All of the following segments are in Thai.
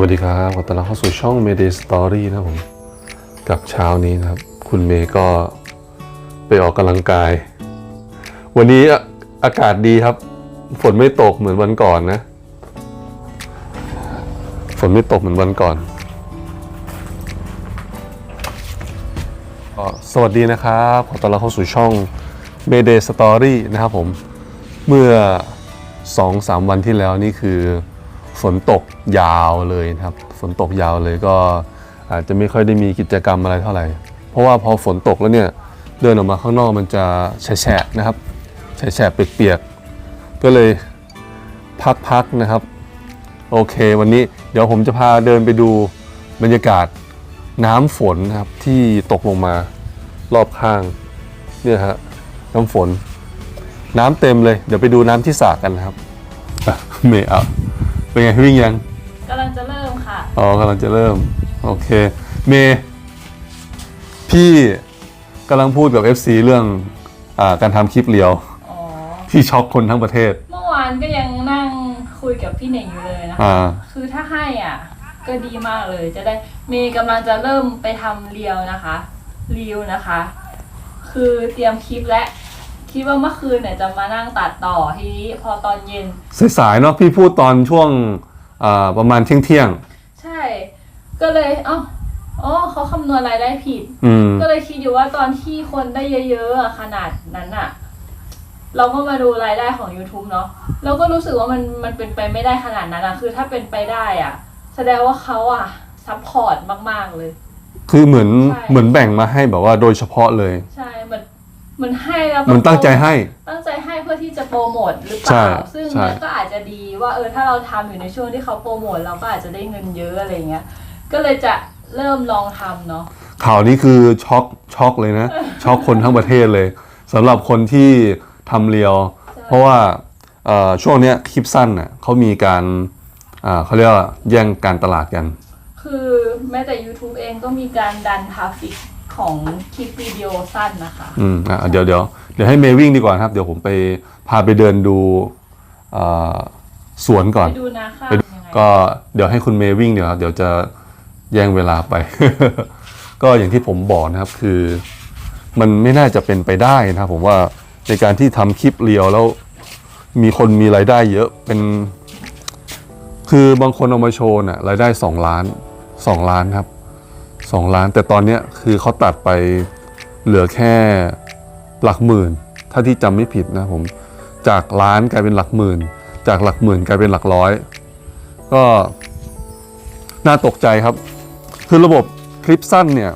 สวัสดีครับขอต้อนรับเข้าสู่ช่อง Mayday Story นะผม กับเช้านี้นะครับ คุณเมย์ก็ไปออกกำลังกาย วันนี้อากาศดีครับ ฝนไม่ตกเหมือนวันก่อนนะ ฝนไม่ตกเหมือนวันก่อน สวัสดีนะครับ ขอต้อนรับเข้าสู่ช่อง Mayday Story นะครับผม เมื่อ 2-3 วันที่แล้วนี่คือ ฝนตกยาวเลยนะครับ ฝนตกยาวเลยก็อาจจะไม่ค่อยได้มีกิจกรรมอะไรเท่าไหร่ เพราะว่าพอฝนตกแล้วเนี่ยเดินออกมาข้างนอกมันจะแฉะนะครับแฉะเปียกๆก็เลยพักๆนะครับ โอเค วันนี้เดี๋ยวผมจะพาเดินไปดูบรรยากาศน้ำฝนนะครับที่ตกลงมารอบข้างเนี่ยฮะน้ำฝน น้ำเต็มเลย เดี๋ยวไปดูน้ำที่สระกันนะครับ เมอ เป็นไงวิ่งยังกำลังจะเริ่มค่ะ อ๋อกำลังจะเริ่ม โอเค เมย์พี่กำลังพูดกับ FC เรื่องอาการทำคลิปเรียว อ๋อ ที่ช็อกคนทั้งประเทศ เมื่อวานก็ยังนั่งคุยกับพี่เหน่งอยู่เลยนะคะ อ่า คือถ้าให้อะ ก็ดีมากเลยจะได้เมย์กำลังจะเริ่มไปทำเรียวนะคะเรียวนะคะ คือเตรียมคลิปและ คิดว่าเมื่อคืนเนี่ยจะมานั่งตัดต่อทีนี้พอตอนเย็น สายๆเนาะพี่พูดตอนช่วงอ่าประมาณเที่ยงใช่ ก็เลยเอ้าอ๋อเขาคำนวณรายได้ผิด ๆอืม ก็เลยคิดอยู่ว่าตอนที่คนได้เยอะๆอะขนาดนั้นอะเราก็มาดูรายได้ของ YouTube เนาะเราก็รู้สึกว่ามันมันเป็นไปไม่ได้ขนาดนั้นอะคือถ้าเป็นไปได้อะแสดงว่าเขาอะซัพพอร์ตมากๆเลย คือเหมือนใช่ เหมือนแบ่งมาให้แบบว่าโดยเฉพาะเลย ใช่ เหมือนเหมือนให้แล้วก็เหมือนตั้งใจให้ ตั้งใจให้เพื่อที่จะโปรโมทหรือเปใช่ล่าซึ่งใช่ มันก็อาจจะดีว่าเออถ้าเราทำอยู่ในช่วงที่เขาโปรโมทเราก็อาจจะได้เงินเยอะอะไรเงี้ยก็เลยจะเริ่มลองทำเนาะข่าวนี้คือช็อกช็อกเลยนะ ช็อกคนทั้งประเทศเลยสำหรับคนที่ทำเรียว เพราะว่าเอ่อช่วงเนี้ยคลิปสั้นน่ะเขามีการอ่าเขาเรียกว่าแย่งการตลาดกัน คือแม้แต่ YouTube เองก็มีการดันทราฟฟิก ของคลิปวิดีโอสั้นนะคะ อืมอะเดี๋ยวเดี๋ยวเดี๋ยวให้เมย์วิ่งดีกว่านะครับ เดี๋ยวผมไปพาไปเดินดูเอ่อสวนก่อน ไปดูนาข้าวไปดูยังไงก็เดี๋ยวให้คุณเมย์วิ่งเดี๋ยวครับเดี๋ยวจะแย่งเวลาไป ก็อย่างที่ผมบอกนะครับคือ มันไม่น่าจะเป็นไปได้นะครับผมว่าในการที่ทำคลิปเรียวแล้ว มีคนมีรายได้เยอะเป็น คือบางคนเอามาโชว์น่ะรายได้ 2 ล้าน 2 ล้านครับ 2 ล้าน แต่ตอนนี้คือเขาตัดไปเหลือแค่หลักหมื่น ถ้าที่จำไม่ผิดนะผมจากล้านกลายเป็นหลักหมื่น จากหลักหมื่นกลายเป็นหลักร้อย ก็น่าตกใจครับ คือระบบคลิปสั้นเนี่ย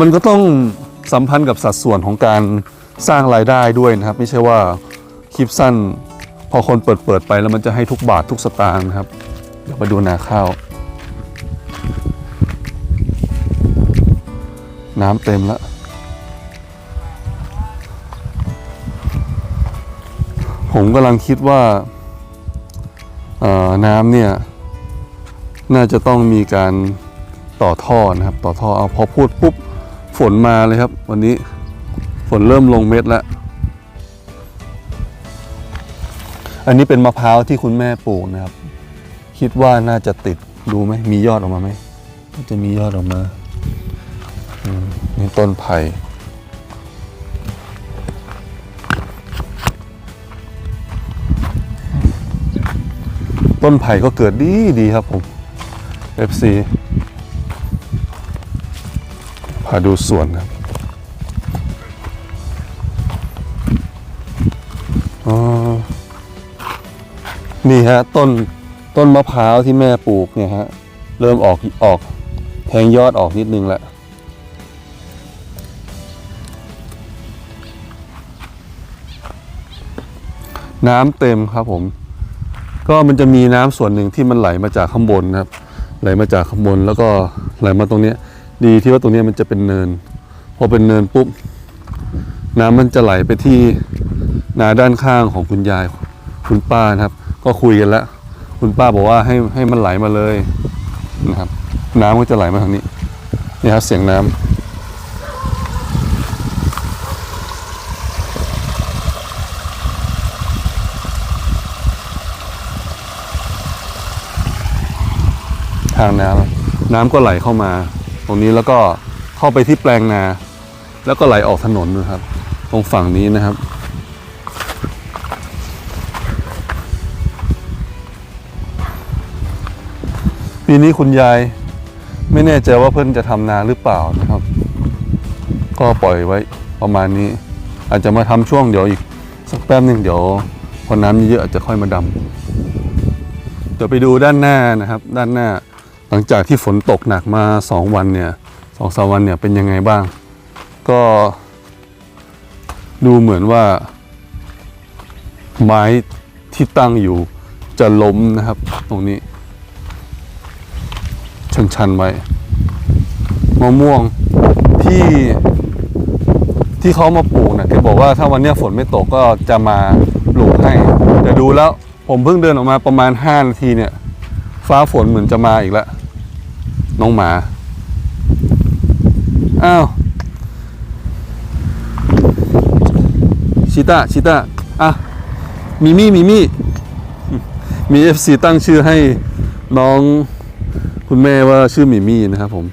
มันก็ต้องสัมพันธ์กับสัดส่วนของการสร้างรายได้ด้วยนะครับ ไม่ใช่ว่าคลิปสั้น พอคนเปิดเปิดไปแล้วมันจะให้ทุกบาททุกสตางค์นะครับ เดี๋ยวมาดูนาข้าว น้ำเต็มแล้ว ผมกำลังคิดว่าน้ำเนี่ย น่าจะต้องมีการต่อท่อนะครับ ต่อท่อเอาพอพูดปุ๊บฝนมาเลยครับ วันนี้ฝนเริ่มลงเม็ดแล้ว อันนี้เป็นมะพร้าวที่คุณแม่ปลูกนะครับ คิดว่าน่าจะติดดูไหมมียอดออกมาไหมจะมียอดออกมา นี่ต้นไผ่ต้นไผ่ก็เกิดดีดีครับผม FC พาดูสวนครับอ๋อนี่ฮะต้นต้นมะพร้าวที่แม่ปลูกเนี่ยฮะ เริ่มออกออกแทงยอดออกนิดนึงแล้ว น้ำเต็มครับผม ก็มันจะมีน้ำส่วนหนึ่งที่มันไหลมาจากข้างบนนะครับ ไหลมาจากข้างบนแล้วก็ไหลมาตรงนี้ดีที่ว่าตรงนี้มันจะเป็นเนิน พอเป็นเนินปุ๊บน้ำมันจะไหลไปที่นาด้านข้างของคุณยายคุณป้านะครับ ก็คุยกันแล้ว คุณป้าบอกว่าให้ให้มันไหลมาเลยนะครับ น้ำก็จะไหลมาทางนี้นี่ครับเสียงน้ำ ทางน้ำน้ำก็ไหลเข้ามา ตรงนี้แล้วก็เข้าไปที่แปลงนา แล้วก็ไหลออกถนนนะครับ ตรงฝั่งนี้นะครับปีนี้คุณยายไม่แน่ใจว่าเพิ่อนจะทำนาหรือเปล่านะครับ ก็ปล่อยไว้ประมาณนี้ อาจจะมาทำช่วงเดี๋ยวอีก สักแป๊บหนึ่งเดี๋ยวพอน้ำเยอะอาจจะค่อยมาดำเดี๋ยวไปดูด้านหน้านะครับ ด้านหน้า หลังจากที่ฝนตกหนักมาสองวันเนี่ยสองสามวันเนี่ยเป็นยังไงบ้าง ก็ดูเหมือนว่า ไม้ที่ตั้งอยู่จะล้มนะครับ ตรงนี้ ชันๆไว้มะม่วงที่ที่เขามาปลูกนะแกบอกว่าถ้าวันนี้ฝนไม่ตกก็จะมาปลูกให้ แต่ดูแล้วผมเพิ่งเดินออกมาประมาณ 5 นาทีเนี่ย ฟ้าฝนเหมือนจะมาอีกแล้วน้องหมา อ้าว ชิต้า ชิต้า อะ มิมี่ มิมี่ มี FC ตั้งชื่อให้น้องคุณแม่ว่าชื่อมิมี่นะครับผม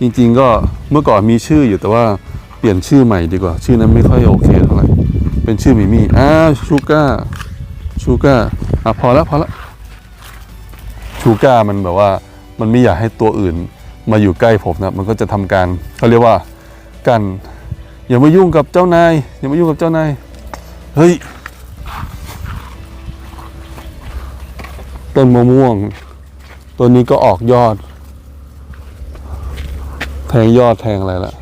จริงๆก็เมื่อก่อนมีชื่ออยู่แต่ว่าเปลี่ยนชื่อใหม่ดีกว่า ชื่อนั้นไม่ค่อยโอเคเท่าไหร่ เป็นชื่อมิมี่ อ้าว ชูก้า ชูก้า อะ พอแล้วพอแล้ว ชูก้ามันแบบว่ามันไม่อยากให้ตัวอื่นมาอยู่ใกล้ผมนะมันก็จะทำการเขาเรียกว่ากันอย่ามายุ่งกับเจ้านายอย่ามายุ่งกับเจ้านายเฮ้ยต้นมะม่วงต้นนี้ก็ออกยอด แทงยอดแทงอะไรละ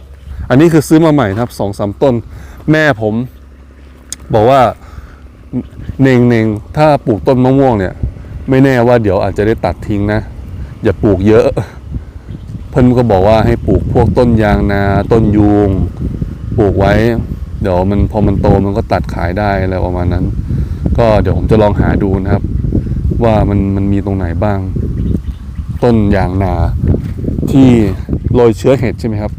อันนี้คือซื้อมาใหม่นะครับสองสามต้น แม่ผม บอกว่าเน่งเน่งถ้าปลูกต้นมะม่วงเนี่ย ไม่แน่ว่าเดี๋ยวอาจจะได้ตัดทิ้งนะ อย่าปลูกเยอะ เพิ่นก็บอกว่าให้ปลูกพวกต้นยางนาต้นยูงปลูกไว้ เดี๋ยวมันพอมันโตมันก็ตัดขายได้อะไรประมาณนั้น ก็เดี๋ยวผมจะลองหาดูนะครับ ว่ามันมันมีตรงไหนบ้าง ต้นยางนาที่โรยเชื้อเห็ดใช่ไหมครับ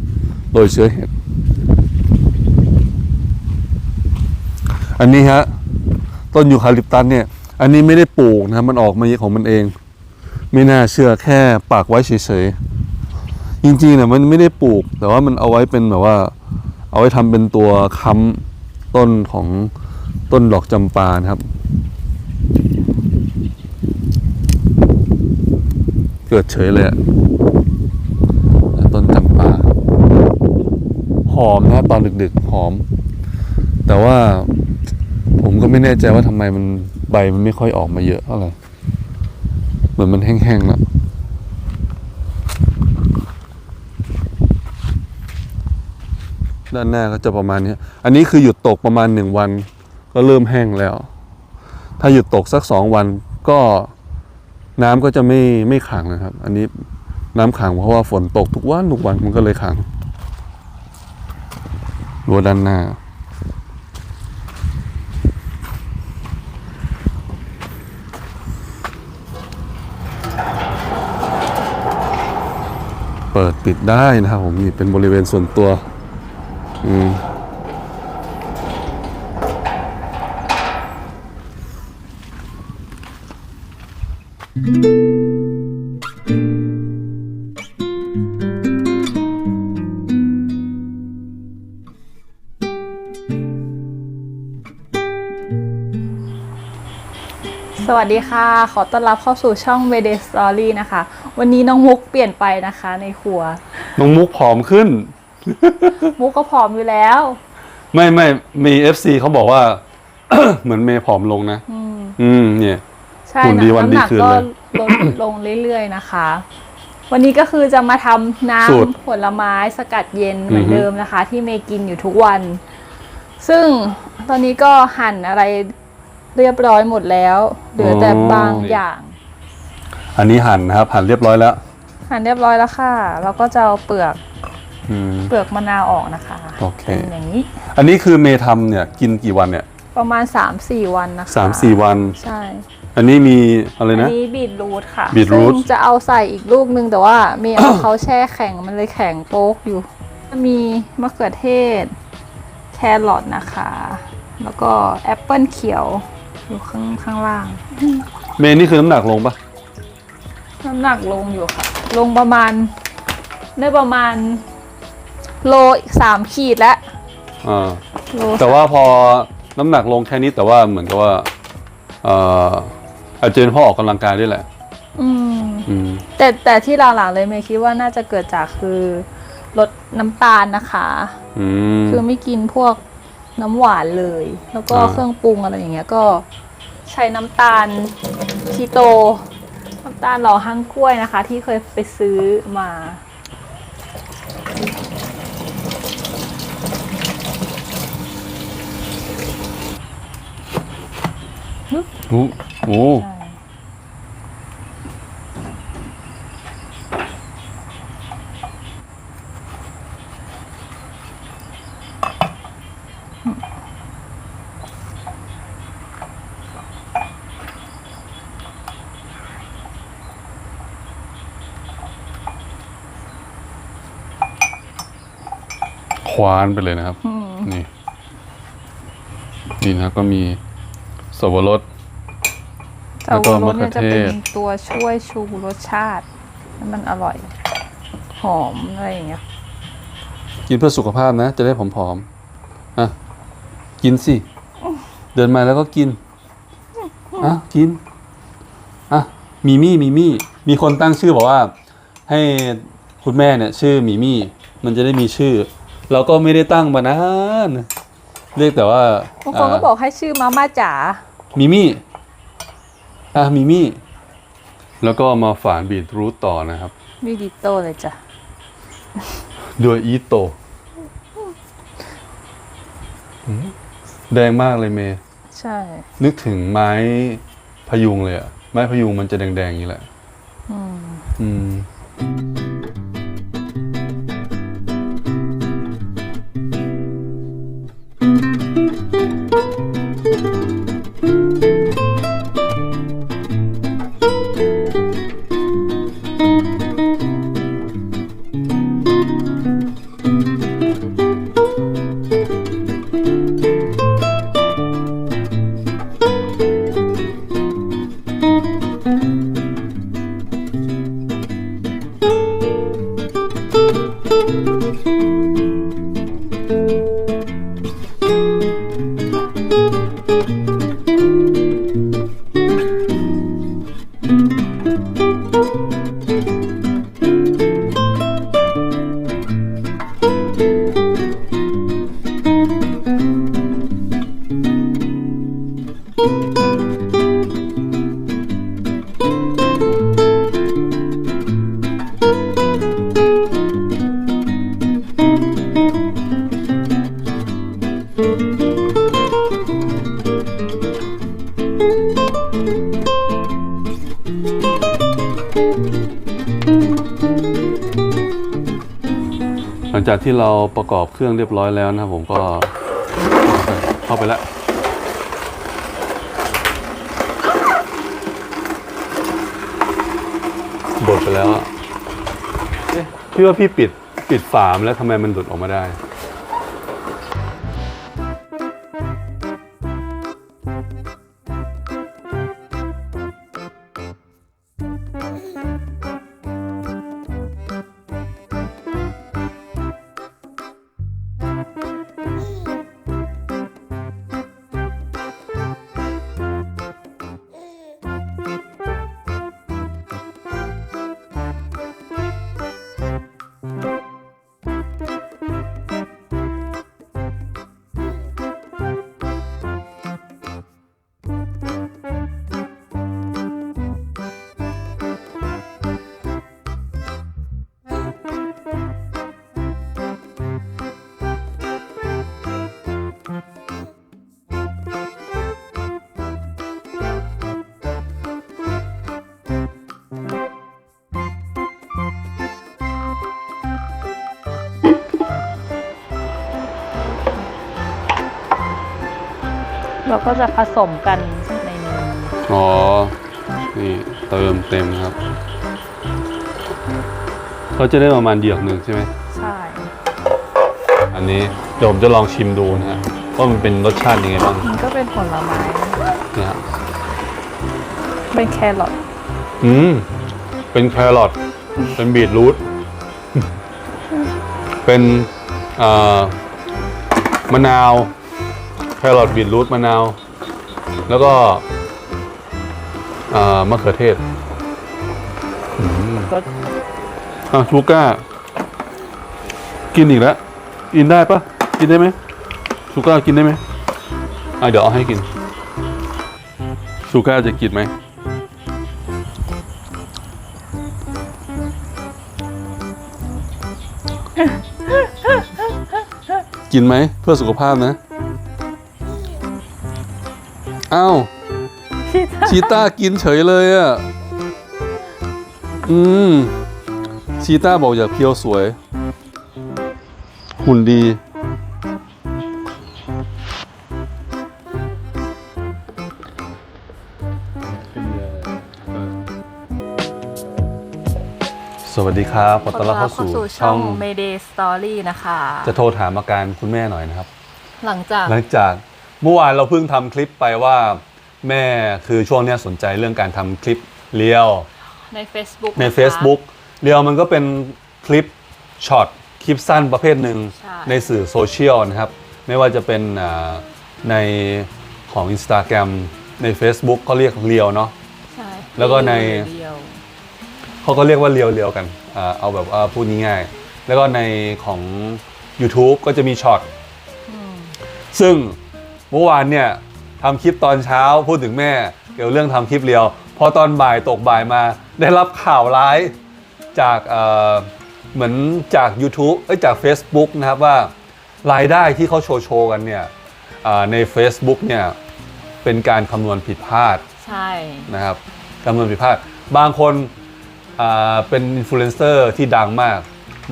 โรยเชื้อเห็ด อันนี้ฮะต้นยูคาลิปตัสเนี่ย อันนี้ไม่ได้ปลูกนะครับมันออกมาเองของมันเอง ไม่น่าเชื่อแค่ปากไว้เฉยๆจริงๆเนี่ยมันไม่ได้ปลูก แต่ว่ามันเอาไว้เป็นแบบว่า เอาไว้ทำเป็นตัวค้ำต้นของต้นดอกจำปานะครับ เกิดเฉยเลยต้นจำปาหอมนะตอนดึกๆหอม แต่ว่าผมก็ไม่แน่ใจว่าทำไมมัน ใบมันไม่ค่อยออกมาเยอะเท่าไหร่เหมือนมันแห้งๆแล้วด้านหน้าก็จะประมาณนี้ อันนี้คือหยุดตกประมาณหนึ่งวัน ก็เริ่มแห้งแล้ว ถ้าหยุดตกสักสองวันก็น้ำก็จะไม่ไม่ขังนะครับ อันนี้น้ำขังเพราะว่าฝนตกทุกวันทุกวันมันก็เลยขังรัวด้านหน้า เปิดปิดได้นะครับผมนี่เป็นบริเวณส่วนตัวอืม สวัสดีค่ะ ขอต้อนรับเข้าสู่ช่อง v d Story นะคะ วันนี้น้องมุกเปลี่ยนไปนะคะในครัว น้องมุกผอมขึ้น มุกก็ผอมอยู่แล้ว ไม่ไม่มี FC เขาบอกว่า เหมือนเมย์ผอมลงนะ อืมเนี่ย ใช่หุ่นดีนะวันน้ำดีหนักคืนก็เลย ลดลงเรื่อยๆนะคะ วันนี้ก็คือจะมาทำน้สูตรำผลไม้สกัดเย็นเหมือนอฮึเดิมนะคะ ที่เมย์กินอยู่ทุกวัน ซึ่งตอนนี้ก็หั่นอะไร เรียบร้อยหมดแล้วเหลือแต่บางอย่าง อันนี้หั่นนะครับ หั่นเรียบร้อยแล้วหั่นเรียบร้อยแล้วค่ะแล้วก็จะเอาเปลือกอืมเปลือกมะนาวออกนะคะโอเคเป็นอย่างนี้ อันนี้คือเมย์ทำเนี่ยกินกี่วันเนี่ย ประมาณ 3-4 วันนะคะสามสี่วัน ใช่ อันนี้มีอะไรอันะนนี้บีทรูทค่ะบีทรูทซึ่งจะเอาใส่อีกลูกนึงแต่ว่าเมย์เอาเขาแช่แข็งมันเลยแข็งโป๊กอยู่ มีมะเขือเทศ แครอทนะคะ แล้วก็แอปเปิลเขียว อยู่ข้างข้างล่างเมย์นี่คือน้ำหนักลงปะน้ำหนักลงอยู่ค่ะ ลงประมาณได้ประมาณ โลสามขีดแล้วอ่าโลแต่ว่าพอน้ำหนักลงแค่นี้แต่ว่าเหมือนกับว่าเอ่ออาจจะเป็นเพราะออกกำลังกายด้วยแหละ อืม อืม แต่แต่ที่หลังๆเลยเมย์คิดว่าน่าจะเกิดจากคือลดน้ำตาลนะคะ อืม คือไม่กินพวก น้ำหวานเลย แล้วก็อ่า เครื่องปรุงอะไรอย่างเงี้ยก็ใช้น้ำตาลคีโต น้ำตาลหล่อฮังกล้วยนะคะ ที่เคยไปซื้อมาโอ้โหใช่ ควานไปเลยนะครับอืมนี่ นี่นะครับก็มีสับปะรดแต่แล้วก็ว่ารสมะเขืเนี่อยจะเทเป็นศตัวช่วยชูรสชาติให้มันอร่อย หอมอะไรอย่างเงี้ย กินเพื่อสุขภาพนะ จะได้ผอมๆอะกินสิ เดินมาแล้วก็กินอะกินอะมีมี่มีมี่ มีคนตั้งชื่อบอกว่า ให้คุณแม่เนี่ย ชื่อมีมี่ มันจะได้มีชื่อ เราก็ไม่ได้ตั้งมานานเรียกแต่ว่าบางคนก็บอกให้ชื่อมาม่าจ๋ามีมี่อะมีมี่แล้วก็มาฝานบีทรูทต่อนะครับวิดิโตเลยจ้ะด้วยอีโตอืมแดงมากเลยเมย์ใช่ นึกถึงไม้พยุงเลยอะไม้พยุงมันจะแดงๆอย่างนี้แหละ อืม อืม ที่เราประกอบเครื่องเรียบร้อยแล้วนะผมก็เข้าไปแล้วบดไปแล้วเอ๊ะพี่ว่าพี่ปิดปิดฝามแล้วทำไมมันหลุดออกมาได้ เราก็จะผสมกันในนี้อ๋อ นี่เติมเต็มครับ เขาจะได้ประมาณเดียกหนึ่งใช่ไหม ใช่ อันนี้เดี๋ยวผมจะลองชิมดูนะฮะว่ามันเป็นรสชาติยังไงบ้างมันก็เป็นผลไม้ นะฮะเป็นแครอทอืม เป็นแครอท เป็นบีทรูท เป็นเอ่อมะนาว แครอทบีทรูทมะนาว แล้วก็เอ่อมะเขือเทศอืมอะชูก้า กินอีกแล้ว กินได้ปะกินได้ไหมชูก้ากินได้ไหมอะเดี๋ยวเอาให้กินชูก้าจะกินไหมกินไหมเพื่อสุขภาพนะ อ้าวชีต้ากินเฉยเลยอะ อืม ชีต้าบอกอยากเพียวสวย หุ่นดี สวัสดีครับ ขอต้อนรับเข้าสู่ช่อง Mayday Story นะคะ จะโทรถามอาการคุณแม่หน่อยนะครับ หลังจากหลังจาก เมื่อวานเราเพิ่งทำคลิปไปว่าแม่คือช่วงเนี้ยสนใจเรื่องการทำคลิปเรียว ใน Facebook ในนะคะ Facebook เรียวมันก็เป็นคลิปช็อตคลิปสั้นประเภทหนึ่งใช่ ในสื่อโซเชียลนะครับ ไม่ว่าจะเป็นอ่าในของ Instagram ใน Facebook เขาเรียกเรียวเนาะ ใช่แล้วก็ใน เดียวเขาก็เรียกว่าเรียวเรียวๆกันอ่าเอาแบบว่าพูดง่ายๆแล้วก็ในของ YouTube ก็จะมีช็อต อืมซึ่ง เมื่อวานเนี่ยทำคลิปตอนเช้าพูดถึงแม่ เกี่ยวเรื่องทำคลิปเรียว พอตอนบ่ายตกบ่ายมาได้รับข่าวร้ายจากเอ่อเหมือนจาก YouTube เอ้ยจาก Facebook นะครับว่ารายได้ที่เขาโชว์โชว์กันเนี่ยอ่าใน Facebook เนี่ยเป็นการคำนวณผิดพลาดใช่นะครับคำนวณผิดพลาด บางคนอ่าเป็นอินฟลูเอนเซอร์ที่ดังมาก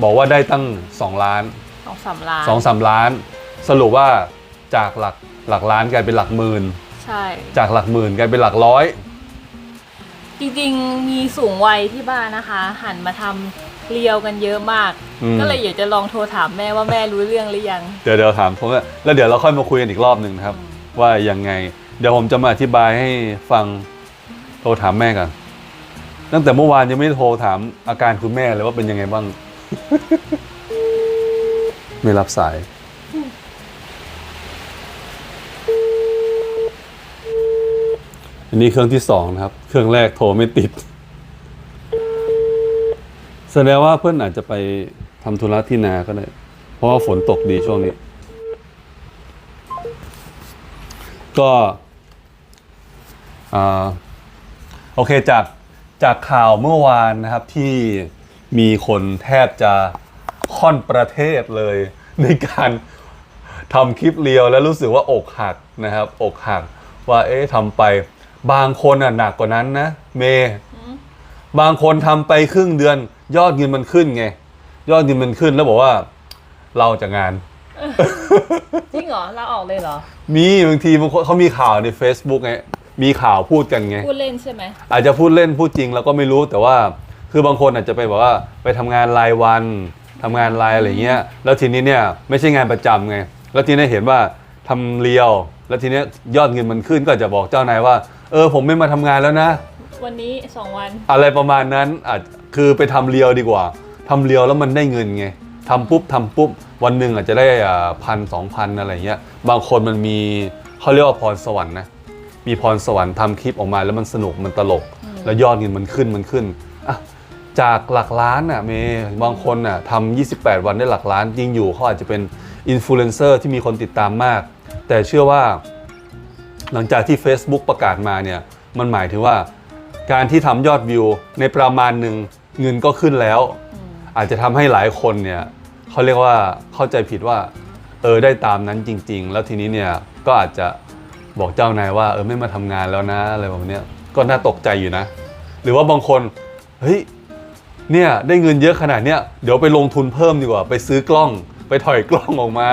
บอกว่าได้ตั้ง 2 ล้านสองสามล้านสองสามล้าน สรุปว่าจากหลัก หลักล้านกลายเป็นหลักหมื่น ใช่ จากหลักหมื่นกลายเป็นหลักร้อย จริงๆมีสูงวัยที่บ้านนะคะ หันมาทำเรียวกันเยอะมาก อืม ก็เลยอยากจะลองโทรถามแม่ว่าแม่รู้เรื่องหรือยัง เดี๋ยวเดี๋ยวถามผมว่าแล้วเดี๋ยวเราค่อยมาคุยกันอีกรอบหนึ่งนะครับ ว่ายังไง เดี๋ยวผมจะมาอธิบายให้ฟังโทรถามแม่กันตั้งแต่เมื่อวานยังไม่ได้โทรถามอาการคุณแม่เลยว่าเป็นยังไงบ้าง ไม่รับสาย อันนี้เครื่องที่สองนะครับ เครื่องแรกโทรไม่ติด แสดงว่าเพื่อนอาจจะไปทำธุระที่นาก็ได้ เพราะว่าฝนตกดีช่วงนี้ ก็อ่าโอเคจากจากข่าวเมื่อวานนะครับที่มีคนแทบจะค่อนประเทศเลย ในการทำคลิปเรียวแล้วรู้สึกว่าอกหักนะครับ อกหักว่าเอ๊ะทำไป บางคนอะหนักกว่านั้นนะเมย์บางคนทำไปครึ่งเดือน ยอดเงินมันขึ้นไง ยอดเงินมันขึ้นแล้วบอกว่า เราจากงานจริงเหรอเราออกเลยเหรอ มีบางทีบางคนเขามีข่าวใน Facebook ไงมีข่าวพูดกันไงพูดเล่นใช่ไหมอาจจะพูดเล่นพูดจริงเราก็ไม่รู้แต่ว่า คือบางคนอาจจะไปบอกว่าไปทำงานรายวันทำงานรายอะไรเงี้ย แล้วทีนี้เนี่ยไม่ใช่งานประจำไง แล้วทีนี้เห็นว่าทำเรียว แล้วทีนี้ยอดเงินมันขึ้นก็อาจจะบอกเจ้านายว่า เออผมไม่มาทำงานแล้วนะ วันนี้สองวัน อะไรประมาณนั้นอาจคือไปทำเรียวดีกว่าทำเรียวแล้วมันได้เงินไงทำปุ๊บทำปุ๊บ วันหนึ่งอาจจะได้พันสองพันอะไรเงี้ยบางคนมันมีเขาเรียกว่าพรสวรรค์นะมีพรสวรรค์ทำคลิปออกมาแล้วมันสนุกมันตลก แล้วยอดเงินมันขึ้นมันขึ้นอะจากหลักล้านอะเมย์บางคนอะทำ28 วันได้หลักล้านจริงอยู่เขาอาจจะเป็นอินฟลูเอนเซอร์ที่มีคนติดตามมาก แต่เชื่อว่า หลังจากที่ Facebook ประกาศมาเนี่ยมันหมายถึงว่า การที่ทำยอดวิวในประมาณหนึ่งเงินก็ขึ้นแล้ว อาจจะทำให้หลายคนเนี่ยเขาเรียกว่าเข้าใจผิดว่าเออได้ตามนั้นจริง ๆ แล้วทีนี้เนี่ยก็อาจจะบอกเจ้านายว่าเออไม่มาทำงานแล้วนะอะไรแบบนี้ก็น่าตกใจอยู่นะ หรือว่าบางคนเฮ้ยเนี่ยได้เงินเยอะขนาดเนี้ยเดี๋ยวไปลงทุนเพิ่มดีกว่า ไปซื้อกล้องไปถอยกล้องออกมา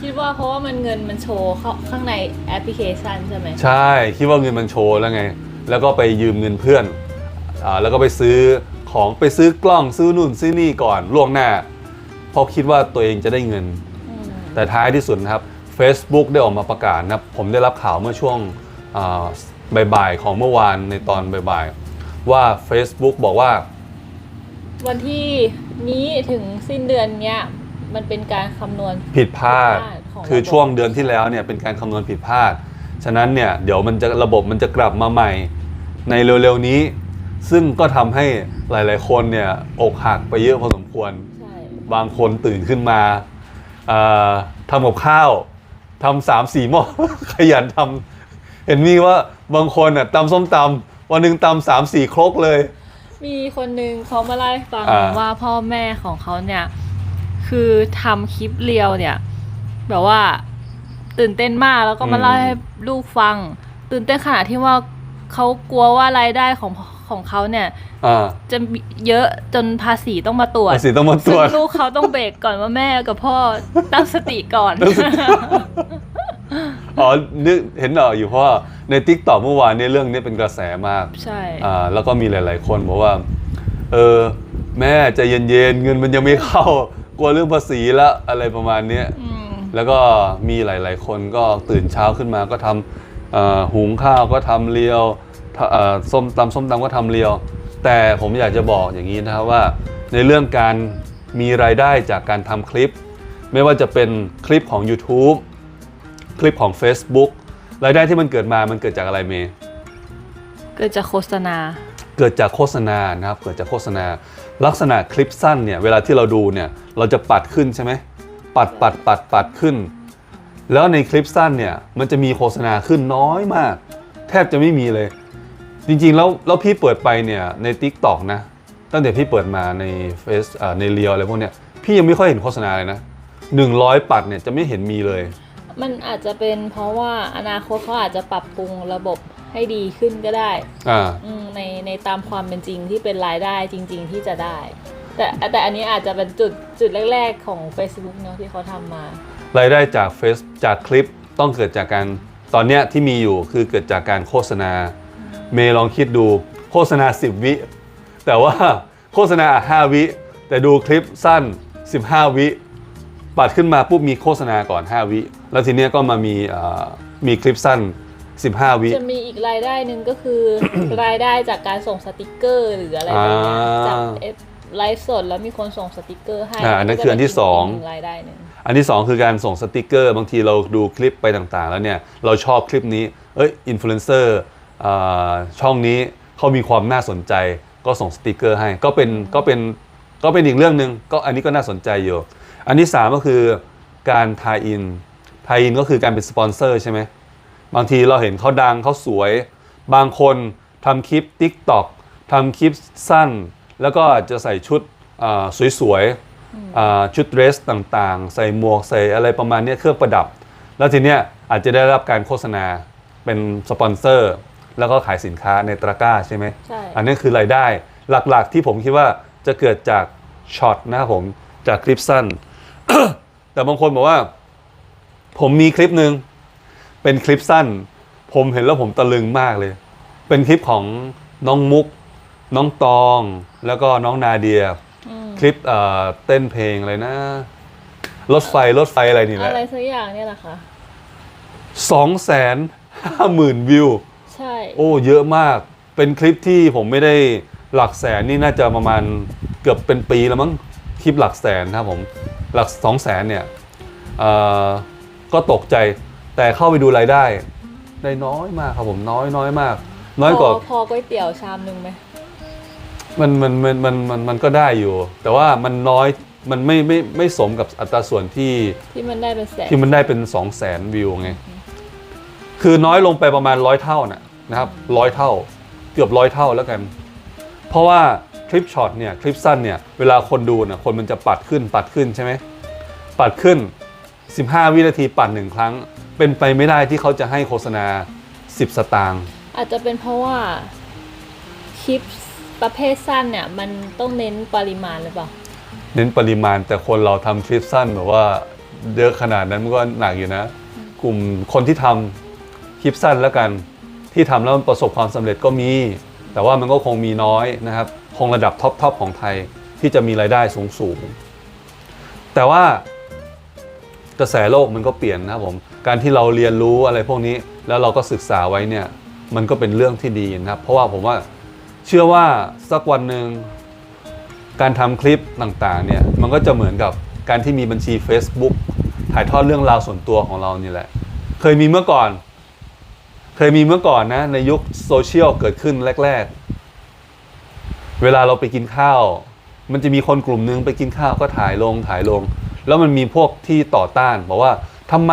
คิดว่าเพราะว่ามันเงินมันโชว์เข้าข้างในแอปพลิเคชันใช่ไหมใช่คิดว่าเงินมันโชว์แล้วไง แล้วก็ไปยืมเงินเพื่อนอ่าแล้วก็ไปซื้อของไปซื้อกล้องซื้อนู่นซื้อนี่ก่อนล่วงหน้าเพราะคิดว่าตัวเองจะได้เงิน อืมแต่ท้ายที่สุดนะครับ Facebook ได้ออกมาประกาศนะครับผมได้รับข่าวเมื่อช่วงอ่าบ่ายๆของเมื่อวานในตอนบ่ายๆว่า Facebook บอกว่า วันที่นี้ถึงสิ้นเดือนเนี้ย มันเป็นการคำนวณ ผิดพลาด ผิดพลาดของคือระบบช่วงเดือนที่แล้วเนี่ยเป็นการคำนวณผิดพลาด ฉะนั้นเนี่ยเดี๋ยวมันจะระบบมันจะกลับมาใหม่ ในเร็วๆนี้ ซึ่งก็ทำให้หลายๆคนเนี่ยอกหักไปเยอะพอสมควร ใช่บางคนตื่นขึ้นมาเอ่อทำกับข้าวทำสามสี่หม้อ ขยันทำเห็นมีว่าบางคนอะตำส้มตำวันหนึ่งตำสามสี่ครกเลย มีคนนึงเขามาเล่าให้ฟังอ่า ว่าพ่อแม่ของเขาเนี่ย คือทำคลิปเรียวเนี่ย แบบว่าตื่นเต้นมากแล้วก็มาเล่าให้ลูกฟัง ตื่นเต้นขนาดที่ว่าเขากลัวว่ารายได้ของของเขาเนี่ยอ่าจะเยอะจนภาษีต้องมาตรวจภาษีต้องมาตซึ่รงวจลูกเขาต้องเบรกก่อนว่าแม่กับพ่อตั้งสติก่อนอ๋อนึกเห็นเหรออยู่เพราะว่าในทิกตอกเมื่อวานเนี่ยเรื่องนี้เป็นกระแสมาก ใช่อ่าแล้วก็มีหลาย ๆ คนบอกว่า เออ แม่ใจเย็นๆเงินมันยังไม่เข้า กลัวเรื่องภาษีละอะไรประมาณเนี้ยอืมแล้วก็มีหลาย ๆ คนก็ตื่นเช้าขึ้นมาก็ทำเอ่อหุงข้าวก็ทำเลียวทเอ่อส้มตำส้มตำก็ทำเลียว แต่ผมอยากจะบอกอย่างนี้นะครับว่า ในเรื่องการมีรายได้จากการทำคลิป ไม่ว่าจะเป็นคลิปของ YouTube คลิปของ Facebook รายได้ที่มันเกิดมามันเกิดจากอะไรเมย์เกิดจากโฆษณา เกิดจากโฆษณานะครับเกิดจากโฆษณา ลักษณะคลิปสั้นเนี่ยเวลาที่เราดูเนี่ยเราจะปัดขึ้นใช่ไหมปัดปัดปัดปัดขึ้น แล้วในคลิปสั้นเนี่ยมันจะมีโฆษณาขึ้นน้อยมาก แทบจะไม่มีเลย จริงๆแล้วแล้วพี่เปิดไปเนี่ยใน t ิ k t o k นะตั้งแต่พี่เปิดมาในเฟซในเรียวอะไรพวกเนี้ยพี่ยังไม่ค่อยเห็นโฆษณาเลยนะ100 ปัดเนี่ยจะไม่เห็นมีเลย มันอาจจะเป็นเพราะว่าอนาคตเขาอาจจะปรับปรุงระบบให้ดีขึ้นก็ได้อ่าอืมในในตามความเป็นจริงที่เป็นรายได้จริง ๆ ที่จะได้ แต่แต่อันนี้อาจจะเป็นจุดจุดแรก ๆ ของ Facebook เนอะที่เขาทำมา รายได้จากเฟซจากคลิปต้องเกิดจากการตอนเนี้ยที่มีอยู่คือเกิดจากการโฆษณา เมย์ลองคิดดูโฆษณา 10 วิ แต่ว่าโฆษณา 5 วิ แต่ดูคลิปสั้น 15 วิ ปัดขึ้นมาปุ๊บมีโฆษณาก่อน 5 วิ แล้วทีเนี้ยก็มามีเอ่อมีคลิปสั้น 15 วิ จะมีอีกรายได้หนึ่งก็คือ รายได้จากการส่งสติกเกอร์หรืออะไรแบบเนี้ยอ่าจากเอฟไลฟ์สดแล้วมีคนส่งสติกเกอร์ให้อ่าอันนั้นคืออันที่สองกหนึ่รายได้หนึ่งอันที่ 2 คือการส่งสติกเกอร์ บางทีเราดูคลิปไปต่างๆ แล้วเนี่ย เราชอบคลิปนี้ เอ้ยอินฟลูเอนเซอร์ช่องนี้เขามีความน่าสนใจ ก็ส่งสติกเกอร์ให้ก็เป็นก็เป็นก็เป็นอีกเรื่องหนึ่งก็อันนี้ก็น่าสนใจอยู่ อันที่ 3 ก็คือการทายอินทายอินก็คือการเป็นสปอนเซอร์ใช่ไหมบางทีเราเห็นเขาดังเขาสวย บางคนทำคลิป TikTok ทำคลิปสั้น แล้วก็อาจจะใส่ชุดอ่าสวยๆอ่าชุดเดรสต่างๆ ใส่หมวกใส่อะไรประมาณเนี้ยเครื่องประดับ แล้วทีเนี้ยอาจจะได้รับการโฆษณาเป็นสปอนเซอร์ แล้วก็ขายสินค้าในตะกร้าใช่ไหมใช่อันนี้คือรายได้หลักๆที่ผมคิดว่าจะเกิดจากช็อตนะครับผมจากคลิปสั้น แต่บางคนบอกว่า ผมมีคลิปหนึ่งเป็นคลิปสั้น ผมเห็นแล้วผมตะลึงมากเลย เป็นคลิปของน้องมุก น้องตอง แล้วก็น้องนาเดียอืมคลิปเอ่อเต้นเพลงอะไรนะ รถไฟรถไฟอะไรนี่แหละอะไรสักอย่างเนี่ยแหละค่ะสองแสนห้าหมื่นวิว ใช่ โอ้เยอะมาก เป็นคลิปที่ผมไม่ได้หลักแสนนี่น่าจะประมาณเกือบเป็นปีแล้วมั้งคลิปหลักแสนครับผม หลักสองแสนเนี่ยเอ่อก็ตกใจแต่เข้าไปดูรายได้ ได้น้อยมากครับผมน้อยน้อยมาก น้อยกว่าพอพอก๋วยเตี๋ยวชามหนึ่งไหมมันมันมันมันมันมันก็ได้อยู่ แต่ว่ามันน้อยมันไม่ไม่ไม่สมกับอัตราส่วนที่ที่มันได้เป็นแสนที่มันได้เป็น2 0 0แสนวิวไงคือน้อยลงไปประมาณร้อยเท่านะนะครับร้อยเท่า เกือบร้อยเท่าแล้วกัน เพราะว่า คลิปช็อตเนี่ยคลิปสั้นเนี่ยเวลาคนดูนะคนมันจะปัดขึ้นปัดขึ้นใช่ไหมปัดขึ้น 15 วินาทีปัดหนึ่งครั้ง เป็นไปไม่ได้ที่เขาจะให้โฆษณา 10 สตางค์อาจจะเป็นเพราะว่าคลิปประเภทสั้นเนี่ยมันต้องเน้นปริมาณหรือเปล่า เน้นปริมาณแต่คนเราทำคลิปสั้นแบบว่าเยอะขนาดนั้นมันก็หนักอยู่นะ กลุ่มคนที่ทำคลิปสั้นแล้วกัน ที่ทำแล้วมันประสบความสำเร็จก็มี แต่ว่ามันก็คงมีน้อยนะครับ คงระดับท็อปทอปของไทยที่จะมีรายได้สูงสูงๆแต่ว่ากระแสโลกมันก็เปลี่ยนนะครับผม การที่เราเรียนรู้อะไรพวกนี้แล้วเราก็ศึกษาไว้เนี่ยมันก็เป็นเรื่องที่ดีนะครับ เพราะว่าผมว่าเชื่อว่าสักวันหนึ่งการทำคลิปต่างๆเนี่ยมันก็จะเหมือนกับการที่มีบัญชี Facebook ถ่ายทอดเรื่องราวส่วนตัวของเรานี่แหละ เคยมีเมื่อก่อน เคยมีเมื่อก่อนนะในยุคโซเชียลเกิดขึ้นแรกๆ เวลาเราไปกินข้าว มันจะมีคนกลุ่มนึงไปกินข้าวก็ถ่ายลงถ่ายลง แล้วมันมีพวกที่ต่อต้านบอกว่าทำไม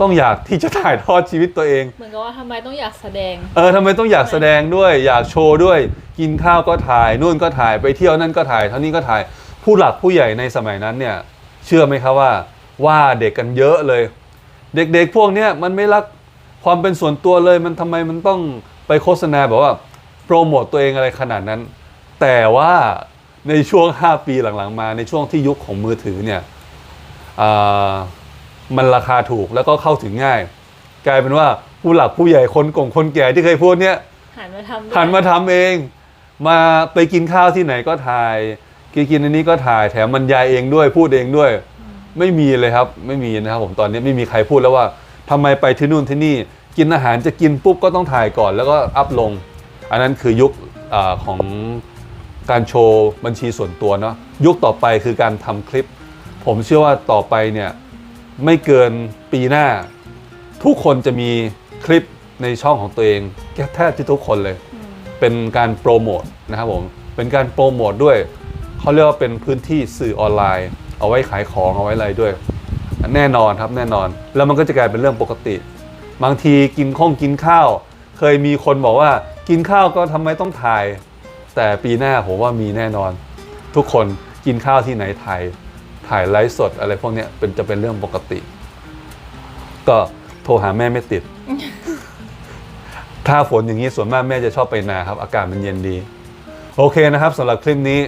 ต้องอยากที่จะถ่ายทอดชีวิตตัวเอง เหมือนกับว่าทำไมต้องอยากแสดง เออทำไมต้องอยากแสดงด้วย อยากโชว์ด้วย กินข้าวก็ถ่ายนู่นก็ถ่ายไปเที่ยวนั่นก็ถ่ายเท่านี้ก็ถ่ายผู้หลักผู้ใหญ่ในสมัยนั้นเนี่ย เชื่อไหมครับว่าว่าเด็กกันเยอะเลย เด็กๆพวกเนี้ยมันไม่รักความเป็นส่วนตัวเลย มันทำไมมันต้องไปโฆษณาแบบว่าโปรโมตตัวเองอะไรขนาดนั้น แต่ว่าในช่วง 5 ปีหลังๆ มาในช่วงที่ยุคของมือถือเนี่ยอ่ามันราคาถูกแล้วก็เข้าถึงง่าย กลายเป็นว่าผู้หลักผู้ใหญ่คนกงคนแก่ที่เคยพูดเนี่ยหันมาทำด้วยหันมาทำเอง มาไปกินข้าวที่ไหนก็ถ่าย กินกินอันนี้ก็ถ่ายแถมบรรยายเองด้วยพูดเองด้วย ไม่มีเลยครับ ไม่มีนะครับผมตอนนี้ไม่มีใครพูดแล้วว่าทำไมไปที่นู่นที่นี่กินอาหารจะกินปุ๊บก็ต้องถ่ายก่อนแล้วก็อัพลง อันนั้นคือยุคอาของ การโชว์บัญชีส่วนตัวเนาะยุคต่อไปคือการทำคลิป ผมเชื่อว่าต่อไปเนี่ยไม่เกินปีหน้า ทุกคนจะมีคลิปในช่องของตัวเองแทบจะทุกคนเลย เป็นการโปรโมทนะครับผมเป็นการโปรโมทด้วยเขาเรียกว่าเป็นพื้นที่สื่อออนไลน์ เอาไว้ขายของเอาไว้อะไรด้วย แน่นอนครับแน่นอน แล้วมันก็จะกลายเป็นเรื่องปกติ บางทีกินข้องกินข้าว เคยมีคนบอกว่ากินข้าวก็ทำไมต้องถ่าย แต่ปีหน้าผมว่ามีแน่นอน ทุกคนกินข้าวที่ไหนถ่ายถ่ายไลฟ์สดอะไรพวกเนี้ยเป็นจะเป็นเรื่องปกติ ก็โทรหาแม่ไม่ติด ถ้าฝนอย่างนี้ส่วนมากแม่จะชอบไปนาครับ อากาศมันเย็นดี โอเคนะครับสำหรับคลิปนี้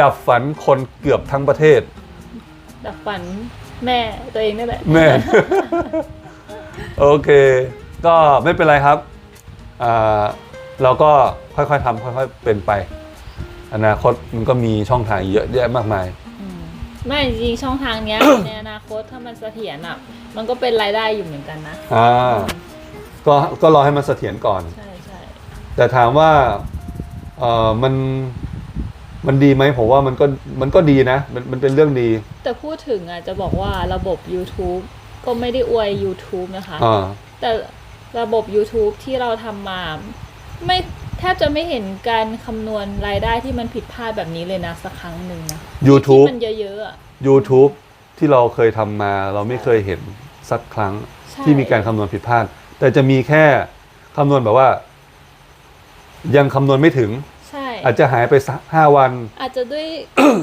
ดับฝันคนเกือบทั้งประเทศ ดับฝันแม่ตัวเองนี่แหละแม่ โอเค ก็ไม่เป็นไรครับอ่า เราก็ค่อยๆทำค่อยๆเป็นไป อนาคตมันก็มีช่องทางเยอะแยะมากมาย อืมไม่จริงๆช่องทางเนี้ย ในอนาคตถ้ามันเสถียรอะมันก็เป็นรายได้อยู่เหมือนกันนะอ่า ก็ก็รอให้มันเสถียรก่อน ใช่ใช่แต่ถามว่าเออมันมันดีไหมผมว่ามันก็มันก็ดีนะมันมันเป็นเรื่องดี แต่พูดถึงอะจะบอกว่าระบบ YouTube ก็ไม่ได้อวย YouTube นะคะ อ่า แต่ระบบ YouTube ที่เราทำมา ไม่แทบจะไม่เห็นการคำนวณรายได้ที่มันผิดพลาดแบบนี้เลยนะสักครั้งหนึ่งนะ YouTube ที่มันเยอะๆอะ YouTube ที่เราเคยทำมาเราไม่เคยเห็นสักครั้งใช่ ที่มีการคำนวณผิดพลาด แต่จะมีแค่คำนวณแบบว่า ยังคำนวณไม่ถึงใช่ อาจจะหายไปสักห้าวัน อาจจะด้วย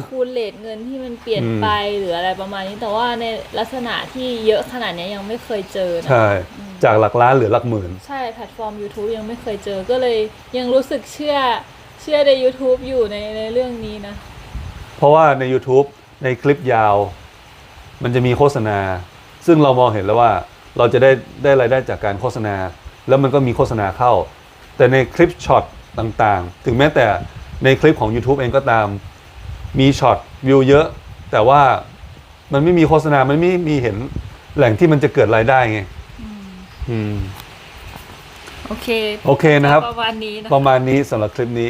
คูณเลทเงินที่มันเปลี่ยนอืมไปหรืออะไรประมาณนี้แต่ว่าในลักษณะที่เยอะขนาดเนี้ยยังไม่เคยเจอนะใช่ จากหลักล้านเหลือหลักหมื่น ใช่ แพลตฟอร์ม YouTube ยังไม่เคยเจอก็เลยยังรู้สึกเชื่อเชื่อใน YouTube อยู่ในในเรื่องนี้นะ เพราะว่าใน YouTube ในคลิปยาว มันจะมีโฆษณา ซึ่งเรามองเห็นแล้วว่าเราจะได้ได้รายได้จากการโฆษณา แล้วมันก็มีโฆษณาเข้า แต่ในคลิปช็อต ต่างๆ ถึงแม้แต่ในคลิปของ YouTube เองก็ตาม มีช็อตวิวเยอะ แต่ว่ามันไม่มีโฆษณา มันไม่มีเห็นแหล่งที่มันจะเกิดรายได้ไงอืมโอเค โอเคนะครับ ประมาณนี้นะประมาณนี้สำหรับคลิปนี้